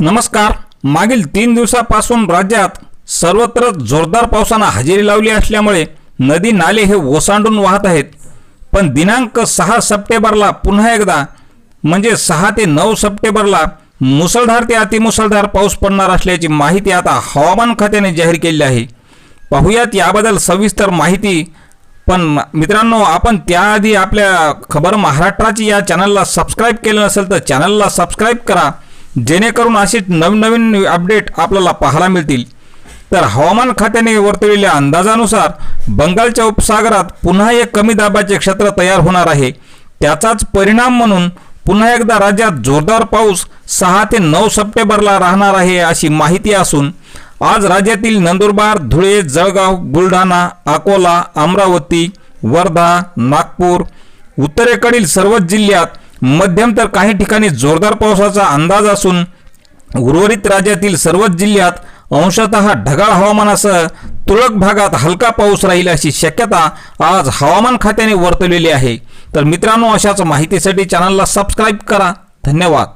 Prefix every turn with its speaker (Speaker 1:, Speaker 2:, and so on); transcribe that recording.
Speaker 1: नमस्कार. मागील तीन दिवसापासून राज्यात सर्वत्र जोरदार पावसानं हजेरी लावली असल्यामुळे नदी नाले हे ओसांडून वाहत आहेत. पण दिनांक सहा सप्टेंबरला पुन्हा एकदा म्हणजे सहा ते नऊ सप्टेंबरला मुसळधार ते अतिमुसळधार पाऊस पडणार असल्याची माहिती आता हवामान खात्याने जाहीर केली आहे. पाहूयात याबद्दल सविस्तर माहिती. पण मित्रांनो आपण त्याआधी आपल्या खबर महाराष्ट्राची या चॅनलला सबस्क्राईब केलं नसेल तर चॅनलला सबस्क्राईब करा. जेणेकरून असे नवनवीन अपडेट आपल्याला पाहायला मिळतील. तर हवामान खात्याने वर्तवलेल्या अंदाजानुसार बंगालच्या उपसागरात पुन्हा एक कमी दाबाचे क्षेत्र तयार होणार आहे. त्याचाच परिणाम म्हणून पुन्हा एकदा राज्यात जोरदार पाऊस सहा ते नऊ सप्टेंबरला राहणार आहे अशी माहिती असून आज राज्यातील नंदुरबार धुळे जळगाव बुलढाणा अकोला अमरावती वर्धा नागपूर उत्तरेकडील सर्वच जिल्ह्यात मध्यम तर काही ठिकाणी जोरदार पावसाचा अंदाज असून उर्वरित राज्यातील सर्वच जिल्ह्यात अंशतः ढगाळ हवामानासह तुरळक भागात हलका पाऊस राहील अशी शक्यता आज हवामान खात्याने वर्तवलेली आहे. तर मित्रांनो अशाच माहितीसाठी चॅनलला सबस्क्राईब करा. धन्यवाद.